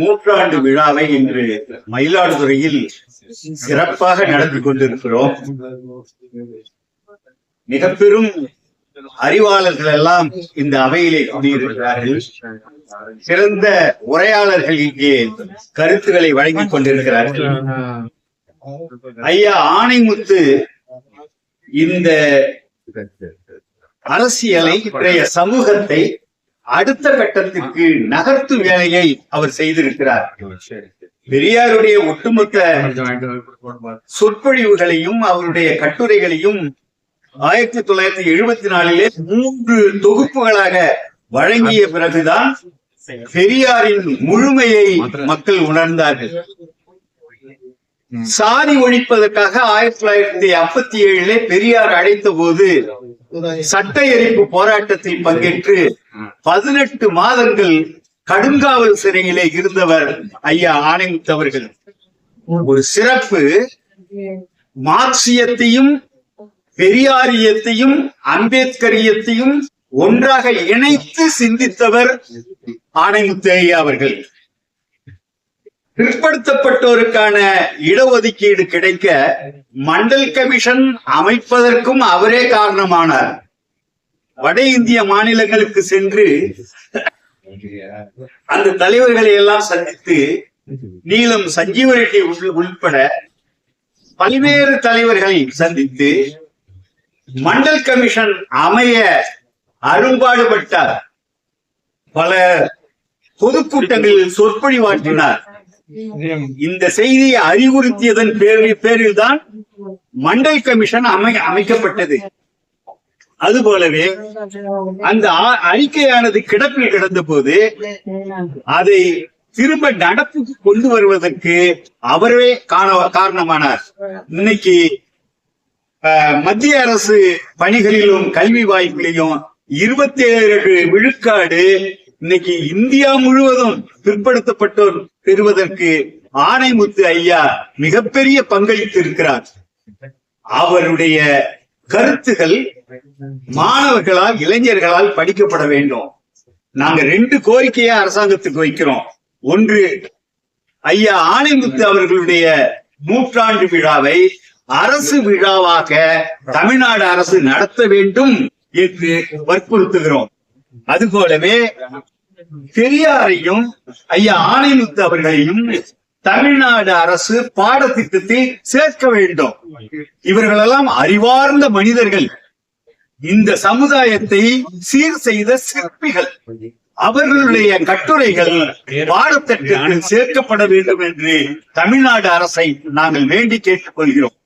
நூற்றாண்டு விழாவை இன்று மயிலாடுதுறையில் சிறப்பாக நடத்தி கொண்டிருக்கிறோம். மிக பெரும் அறிவாளர்கள் எல்லாம் இந்த அவையிலே கூடியிருக்கிறார்கள். சிறந்த உரையாளர்கள் இங்கே கருத்துக்களை வழங்கிக் கொண்டிருக்கிறார்கள். ஐயா ஆணைமுத்து இந்த அரசியலை இன்றைய சமூகத்தை அடுத்த கட்டத்திற்கு நகர்த்தும் வேலையை அவர் செய்திருக்கிறார். பெரியாருடைய ஒட்டுமொத்த சொற்பொழிவுகளையும் அவருடைய கட்டுரைகளையும் ஆயிரத்தி தொள்ளாயிரத்தி எழுபத்தி நாலிலே மூன்று தொகுப்புகளாக வழங்கிய பிறகுதான் பெரியாரின் முழுமையை மக்கள் உணர்ந்தார்கள். சாதி ஒழிப்பதற்காக ஆயிரத்தி தொள்ளாயிரத்தி ஐம்பத்தி ஏழிலே பெரியார் அழைத்த போது சட்ட எரிப்பு போராட்டத்தில் பங்கேற்று பதினெட்டு மாதங்கள் கடுங்காவல் சிறையிலே இருந்தவர் ஐயா ஆனந்த் அவர்கள் ஒரு சிறப்பு மார்க்சியத்தையும் பெரியாரியத்தையும் அம்பேத்கரியத்தையும் ஒன்றாக இணைத்து சிந்தித்தவர் ஆணைமுத்து அவர்கள். பிற்படுத்தப்பட்டோருக்கான இடஒதுக்கீடு கிடைக்க மண்டல் கமிஷன் அமைப்பதற்கும் அவரே காரணமானார். வட இந்திய மாநிலங்களுக்கு சென்று அந்த தலைவர்களை எல்லாம் சந்தித்து நீலம் சஞ்சீவ ரெட்டி உள்பட பல்வேறு தலைவர்களை சந்தித்து மண்டல் கமிஷன் அமைய அரும்பாடுபட்டார். பல பொதுக்கூட்டங்களில் சொற்பொழிவாற்றினார். இந்த செய்தியை அறிவுறுத்தியதன் பேரில் பேரில் தான் மண்டல் கமிஷன் அமை அமைக்கப்பட்டது. அது போலவே அந்த அறிக்கையானது கிடப்பில் கிடந்த போது அதை திரும்ப நடப்புக்கு கொண்டு வருவதற்கு அவரே காண- காரணமானார். இன்னைக்கு மத்திய அரசு பணிகளிலும் கல்வி வாய்ப்பிலையும் இருபத்தி ஏழு விழுக்காடு இன்னைக்கு இந்தியா முழுவதும் பிற்படுத்தப்பட்டோர் பெறுவதற்கு ஆணைமுத்து ஐயா மிகப்பெரிய பங்களித்து இருக்கிறார் அவருடைய கருத்துகள் மாணவர்களால் இளைஞர்களால் படிக்கப்பட வேண்டும். நாங்க ரெண்டு கோரிக்கையை அரசாங்கத்துக்கு வைக்கிறோம். ஒன்று ஐயா ஆணைமுத்து அவர்களுடைய நூற்றாண்டு விழாவை அரசு விழாவாக தமிழ்நாடு அரசு நடத்த வேண்டும் என்று வற்புறுத்துகிறோம். அது போலவே பெரியாரையும் ஐயா ஆணைமுத்து அவர்களையும் தமிழ்நாடு அரசு பாடத்திட்டத்தில் சேர்க்க வேண்டும். இவர்களெல்லாம் அறிவார்ந்த மனிதர்கள். இந்த சமுதாயத்தை சீர் செய்த சிற்பிகள். அவர்களுடைய கட்டுரைகள் பாடத்திட்டத்தில் சேர்க்கப்பட வேண்டும் என்று தமிழ்நாடு அரசை நாங்கள் வேண்டி கேட்டுக் கொள்கிறோம்